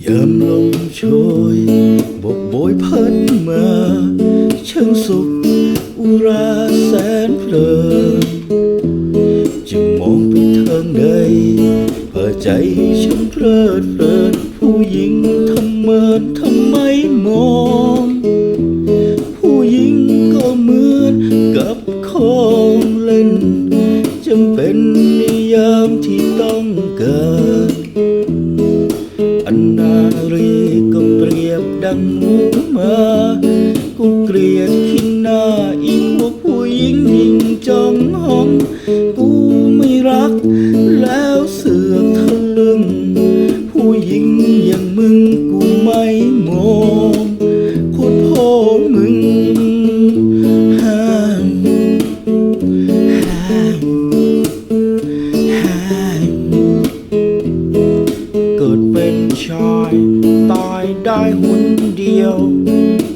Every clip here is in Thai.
ยามลมโชยบกโบยพัดมาช่างสุขอุราแสนเพลินจะมองไปทางใดเพื่อใจฉันเพลิดเพลินผู้หญิงทำเมินทำไมมอง ผู้หญิงก็เหมือนกับของเล่นจำเป็นในยามที่ อันนารีก็เปรียบดังหมูมากูเกลียดขี้หน้าอีพวกผู้หญิงยิงจองห้อง กูไม่รัก แล้วเสือกทะลึง ผู้หญิงอย่างมึงกูไม่มองโม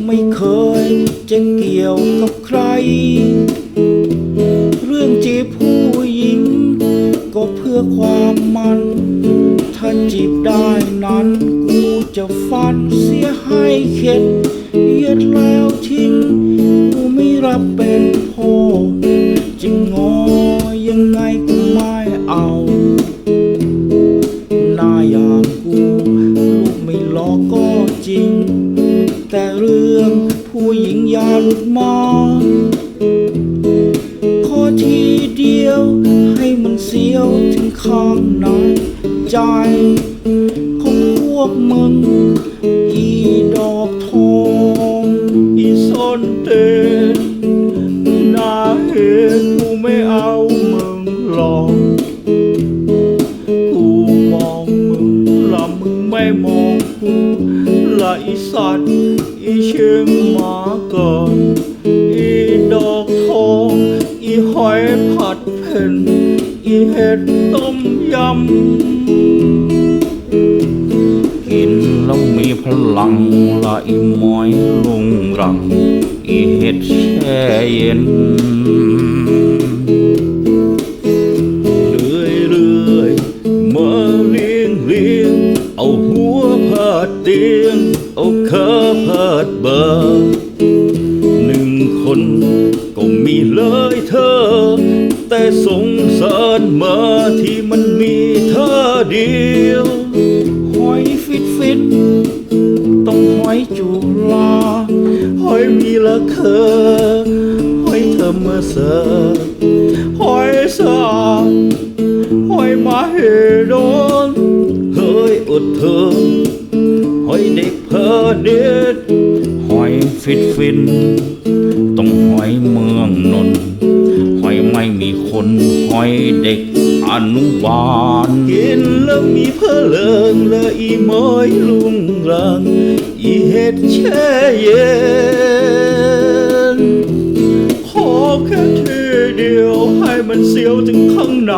ไม่เคยจะเกี่ยวกับใคร เรื่องจีบผู้หญิง ก็เพื่อความมัน ถ้าจีบได้นั้นกูจะฟันเสียให้เข็ดเยียดแล้วทิ้ง ข้างในใจของพวกมึง อีดอกทอง อีส้นเตนน่าเห็นกูไม่เอามึงหรอกกูมองมึงละมึงไม่มองกูละอีสัตว์อีเชิงหมาก่อนอีดอกทอง อีหอยผัดเผ็น เห็ดต้มยำ กินแล้วมีพลังละอีมอยลงรัง อีเห็ดแช่เย็นเรื่อยเรื่อยมาเลี้ยงเลี้ยงเอาหัวพาดเตียง เอาขาพาดบ่าหนึ่งคนก็มีเลยเธอ แต่สงสารมาที่มันมีเธอเดียวหอยฟิตฟิตต้องหอยจุลาหอยมีละเคอหอยเธอมาเสิร์ฟหอยสาดหอยมาเฮโดนเฮ้ยอดเธอหอยเด็กเพอเด็ดหอยฟิตฟิน คนหอยเด็กอนุบาลกินแล้วมีเพลิงและอีหมอยลุงรัง อีเห็ดแช่เย็น ขอแค่ทีเดียวให้มันเสียวถึงข้างใน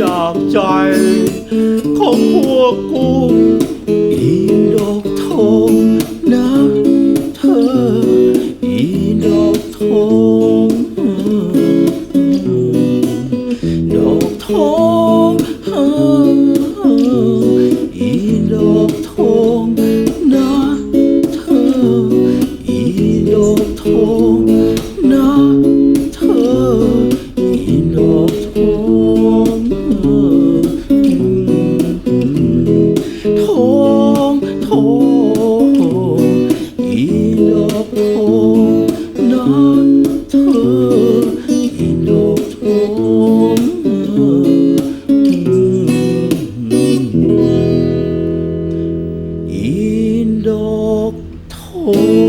จากใจของพวกกูอีดอกทองนะเธออี อ Oh.